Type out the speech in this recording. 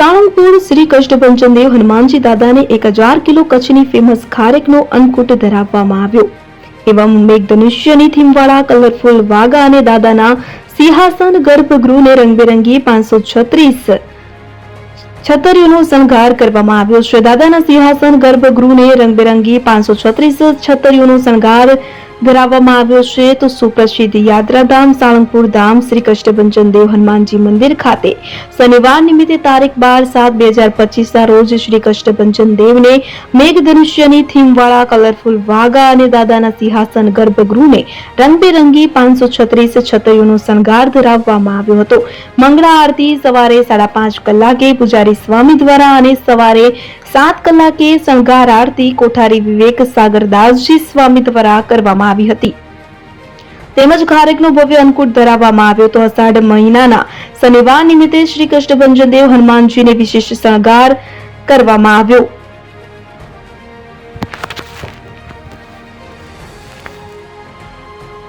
સાળંગપુર શ્રી કષ્ટભંજન દેવ હનુમાનજી દાદાને એક હજાર કિલો કચ્છની ફેમસ ખારેકનો અંકુટ ધરાવવામાં આવ્યો. એવા મેઘધનુષ્યની થીમવાળા કલરફુલ વાગા અને દાદાના સિંહાસન ગર્ભગૃહને રંગબેરંગી પાંચસો છત્રીસ છતરીઓનો શણગાર કરવામાં આવ્યો છે. દાદાના સિંહાસન ગર્ભગૃહને રંગબેરંગી પાંચસો છત્રીસ છતરીઓનો શણગાર ધરાવવામાં આવ્યો છે તો સુપ્રસિદ્ધ યાત્રાધામ સાળંગપુર ધામ શ્રી કષ્ટભંજન દેવ હનુમાનજી મંદિર ખાતે. શનિવાર નિમિત્તે તારીખ બાર સાત બે હજાર પચીસ ના રોજ શ્રી કષ્ટભંજન દેવને મેઘધનુષ્યની થીમવાળા કલરફુલ વાઘા અને દાદાના સિંહાસન ગર્ભગૃહને રંગબેરંગી પાંચસો છત્રીસ છતરીઓનો શણગાર ધરાવવામાં આવ્યો હતો. મંગળા આરતી સવારે સાડા પાંચ કલાકે પૂજારી સ્વામી દ્વારા અને સવારે સાત કલાકે શણગાર આરતી કોઠારી વિવેક સાગરદાસજી સ્વામી દ્વારા કરવામાં આવી હતી. તેમજ ખારેકનો ભવ્ય અંકુટ ધરાવવામાં આવ્યો તો અષાઢ મહિનાના શનિવાર નિમિત્તે શ્રી કૃષ્ણ દેવ હનુમાનજીને વિશેષ શણગાર કરવામાં આવ્યો.